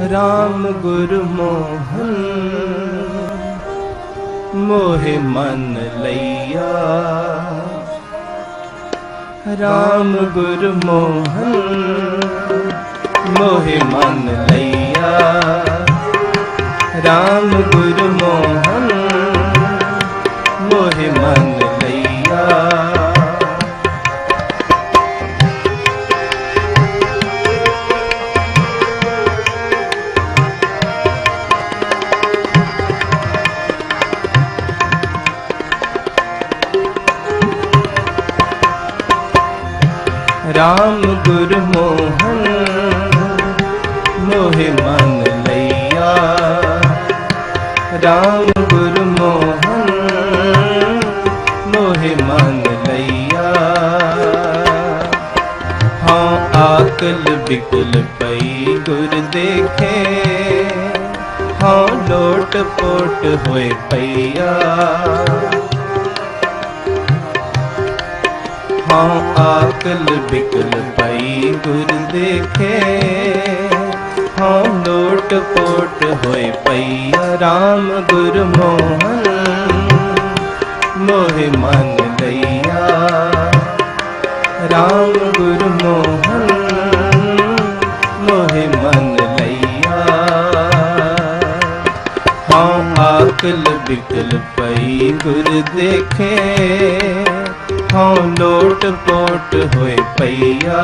ਰਾਮ ਗੁਰ ਮੋਹਨ ਮੋਹਿ ਮਨ ਲਈਆ ਰਾਮ ਗੁਰ ਮੋਹਨ ਮੋਹਿ ਮਨ ਲਈਆ ਰਾਮ ਗੁਰ ਮੋਹਨ ਮੋਹਿ ਮਨ RAM ਗੁਰ ਮੋਹਨ ਮੋਹਿ ਮਨ ਲਈਆ। RAM ਗੁਰ ਮੋਹਨ ਮੋਹਿ ਮਨ ਲਈਆ। ਹਾਂ, ਆਕਲ ਬਿਕਲ ਪਈ ਗੁਰ ਦੇਖੇ। ਹਾਂ, ਲੋਟ ਪੋਟ ਹੋਏ ਪਈਆ। ਹਾਂ, ਆਕਲ ਬਿਕਲ ਪਈ ਗੁਰ ਦੇਖੇ। ਹਾਂ, ਲੋਟ ਪੋਟ ਹੋਏ ਪਈਆ RAM ਗੁਰ ਮੋਹਨ ਮੋਹਿ ਮਨ ਲਈਆ ਰਾਮ ਗੁਰ ਮੋਹਨ ਮੋਹਿ ਮਨ ਲਈਆ। ਹਾਂ, ਆਕਲ ਬਿਕਲ ਪਈ ਗੁਰ ਦੇਖੇ। ਹਾਂ ਲੋਟ ਪੋਟ ਹੋਏ ਪਈਆ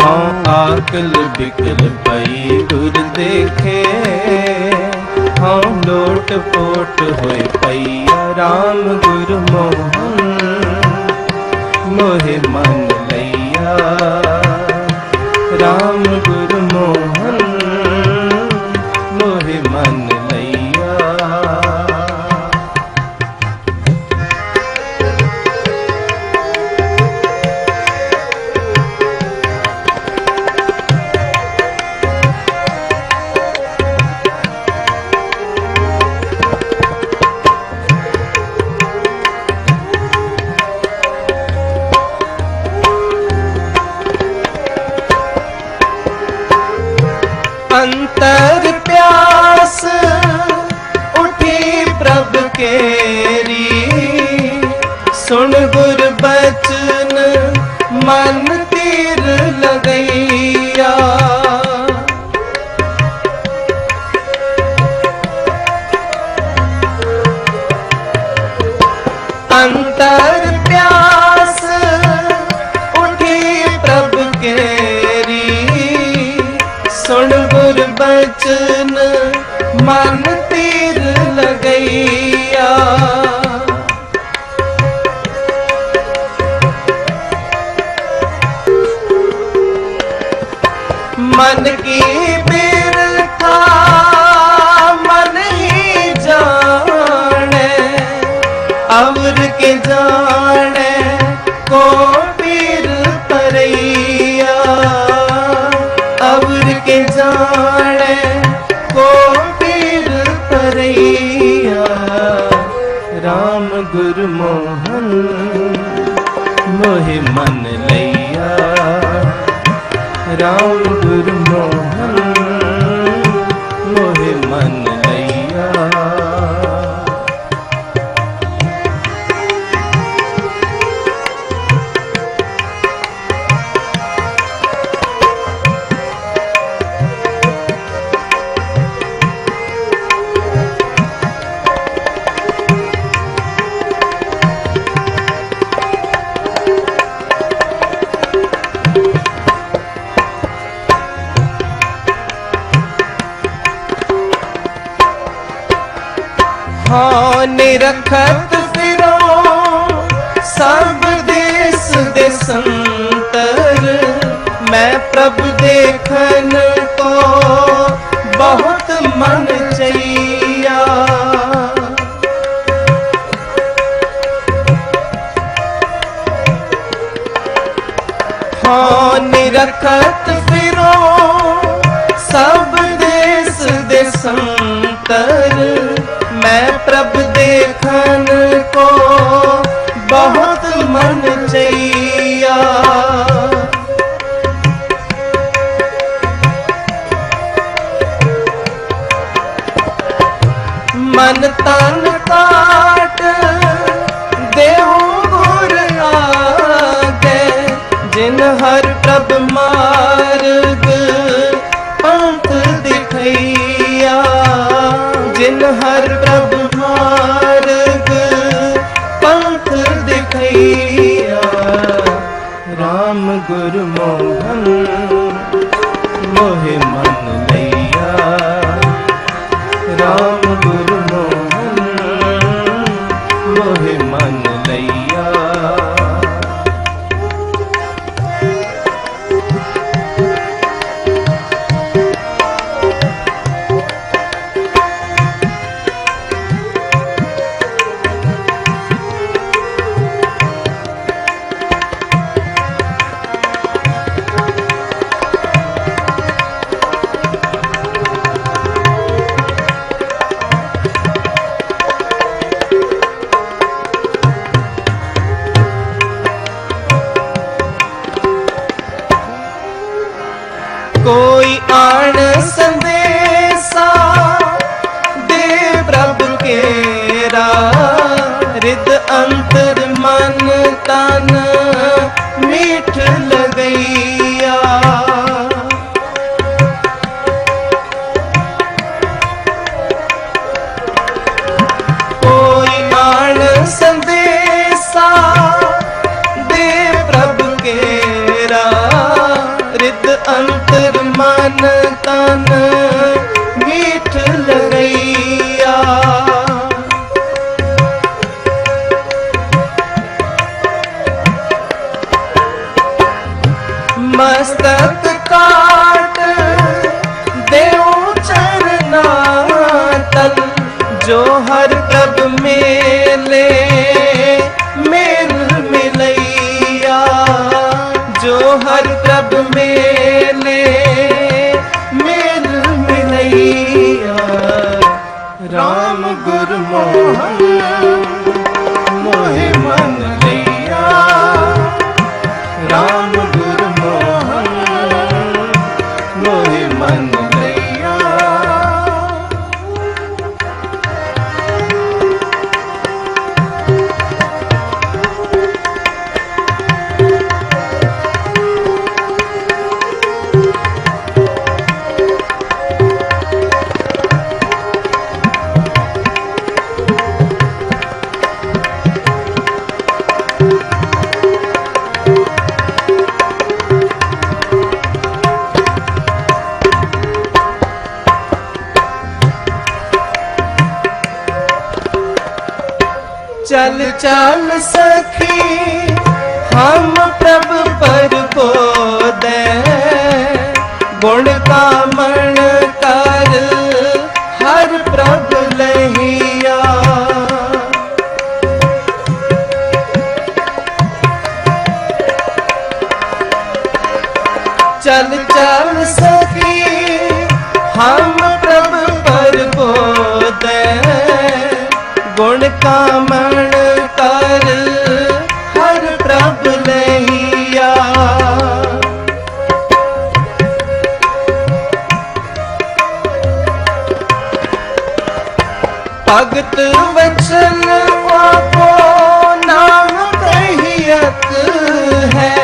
ਹਾਂ ਆਕਲ ਬਿਕਲ ਪਈ ਗੁਰ ਦੇਖੇ। ਹਾਂ ਲੋਟ ਪੋਟ ਹੋਏ ਪਈਆ RAM ਗੁਰ ਮੋਹਨ ਮੋਹਿ ਮਨ ਲਈਆ। RAM ਗੁਰ ਮੋਹਨ ਅੰਤਰ ਪਿਆਸ ਉਠੀ ਪ੍ਰਭ ਕੇਰੀ। ਸੁਣ ਗੁਰ ਬਚਨ ਮਨ ਤੀਰ ਲਗਈਆ। ਮਨ ਕੇ ਜਾਣੈ। ਕੋ ਪੀਰ ਪਰਈਆ RAM ਗੁਰ ਮੋਹਨ ਮੋਹਿ ਮਨ ਲਈਆ। RAM ਹਾਂ ਨਿਰਖਤ ਸਭ ਦੇਸ ਦੇ ਸੰਤਰ। ਮੈਂ ਪ੍ਰਭ ਦੇਖਨ ਕੋ ਬਹੁਤ ਮਨ ਚਈਆ। ਹਾਂ, ਨਿਰਖਤ ਫਿਰੋ, ਸਭ ਦੇਸ ਦੇ ਸੰਤਰ। ਹੈ ਪ੍ਰਭ ਦੇਖਨ ਕੋ ਬਹੁਤ ਮਨ ਚਈਆ। ਮਨ ਤਨ ਗੁਣ ਕਾਮਣ ਭਗਤ ਵਚਨ ਆਪੋ ਨਾਮ ਕਹੀਅਤ ਹੈ।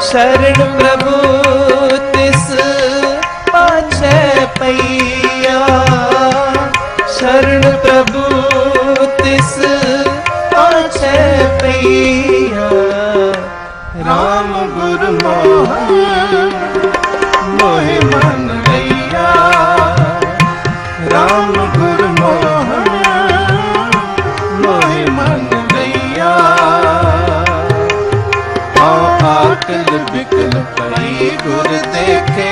ਸ਼ਰਨ ਪ੍ਰਭੂ, ਤਿਸ ਪਾਛੈ ਪਈਆ। ਸ਼ਰਨ ਪ੍ਰਭੂ, ਤਿਸ ਪਾਛੈ ਪਈਆ। ਅਕਲ ਬਿਕਲ ਪਈ ਗੁਰ ਦੇਖੇ।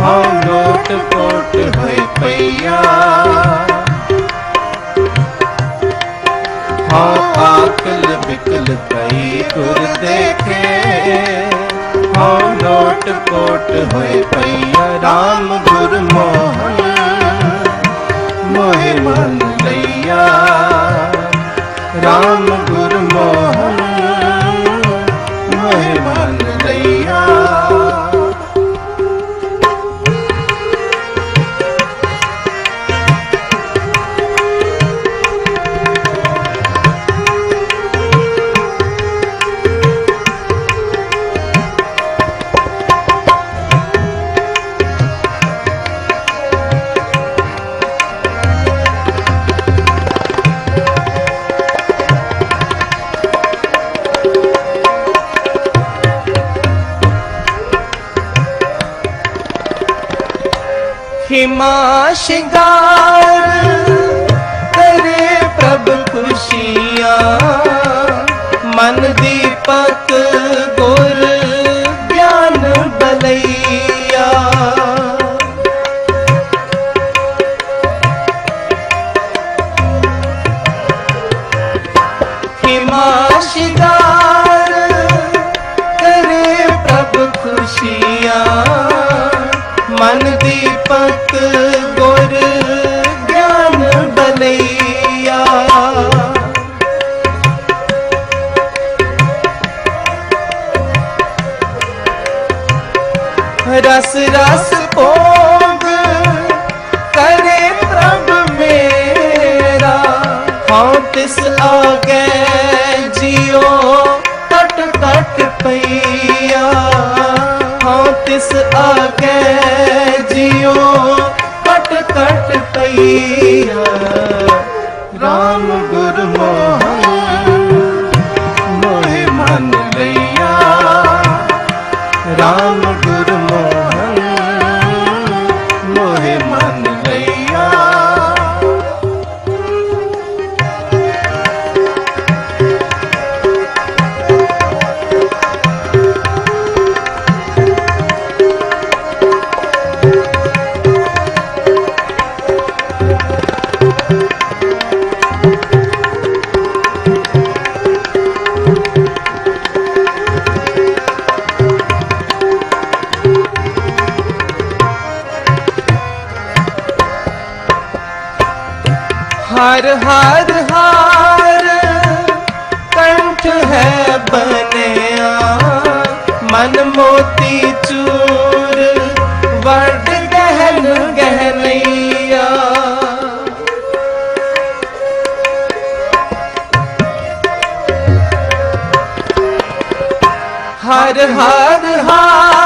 ਹਉ ਲੋਟ ਕੋਟ ਹੋਏ ਪਈਆ। ਹਉ ਆਕਲ ਬਿਕਲ ਪਈ ਗੁਰ ਦੇਖੇ। ਹਉ ਲੋਟ ਕੋਟ ਹੋਏ ਪਈਆ। ਰਾਮ ਗੁਰ ਮੋਹਨ ਮੋਹਿ ਮਨ ਲਈਆ। RAM ਗੁਰ ਮੋਹਨ மல்லையா ਖਿਮਾ ਸ਼ਿੰਗਾਰ ਕਰੇ ਪ੍ਰਭ ਖੁਸ਼ੀਆਂ ਮਨ ਦੀਪਕ ਗੁਰ ਹਾਂ ਤਿਸ ਆਗੇ ਜਿਉ ਟਟ ਟਟ ਪਈਆ। ਹਾਂ, ਤਿਸ ਆਗੇ ਜਿਉ ਟਟ ਟਟ ਪਈਆ। ਰਾਮ ਗੁਰ ਮੋਹਨ ਮੋਹਿ ਮਨ ਲਈਆ। ਰਾਮ ਗੁਰ ਹਰ ਹਰ ਹਾਰ ਕੰਠ ਹੈ ਬਨਿਆ ਮਨ ਮੋਤੀ ਚੂਰ ਵਰਡ ਗਹਿਨ ਗਹਿਨਈਆ ਹਰ ਹਰ ਹਾਰ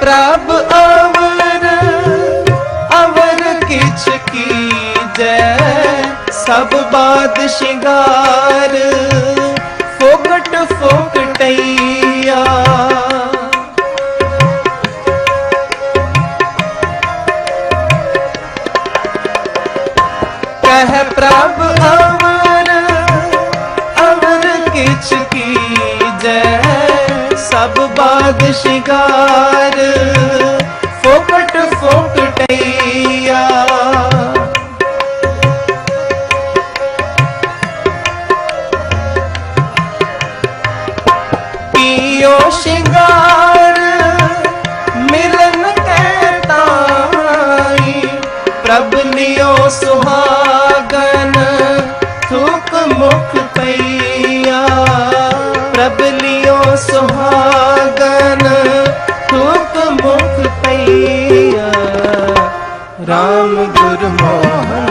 ਪ੍ਰਭ ਅਵਰ ਅਵਰ ਕਿਛ ਕੀਜੈ ਸਭ ਬਾਦ ਸ਼ਿੰਗਾਰ ਫੋਕਟ ਫੋਕਟਈਆ। ਕਹਿ ਪ੍ਰਭ ਅਵਰ ਅਵਰ ਕਿਛ ਕੀਜੈ ਸਭ ਬਾਦ ਸ਼ਿੰਗਾਰ RAM Gurmohan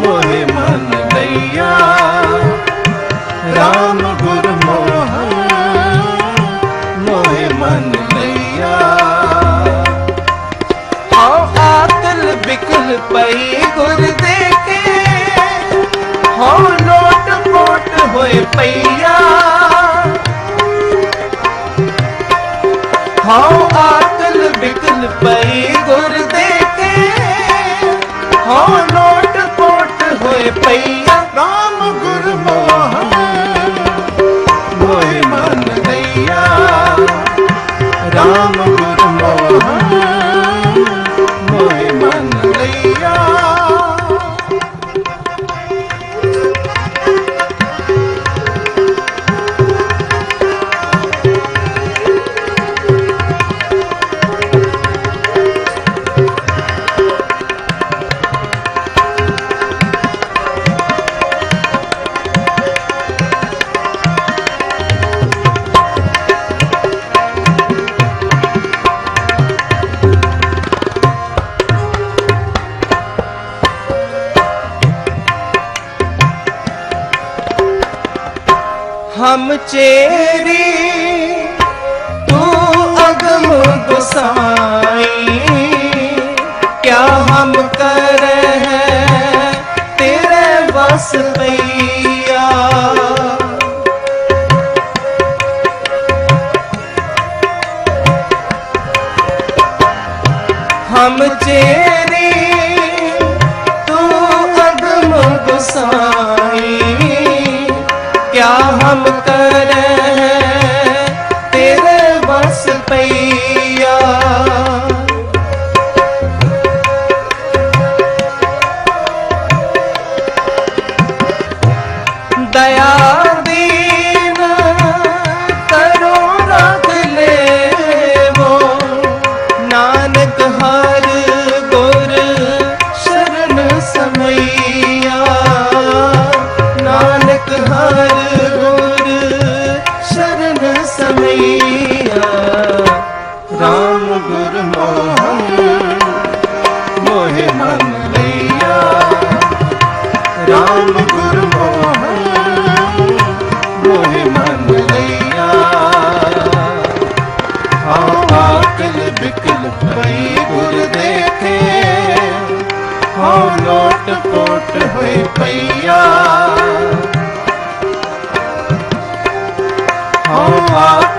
Mohe Man Laiya RAM Gurmohan Mohe Man Laiya How Atal Bikul Pai Gur Deke How Lot Pot Hoye Pai हम चेरी तू अगम गुसाई क्या हम कर हैं तेरे बस पैया हम चेरी तू अगम गुसाई क्या हम कर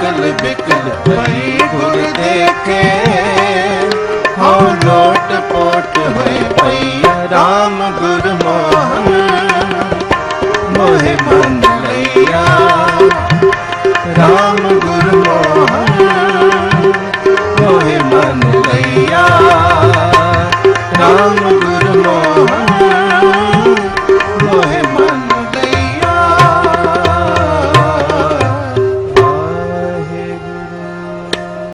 ਬਿਕਲ ਬਿਕਲ ਭਈ ਗੁਰ ਦੇਖੇ। ਹਉ ਲੋਟ ਪੋਟ ਹੋਏ ਭਈ ਰਾਮ ਗੁਰ ਮੋ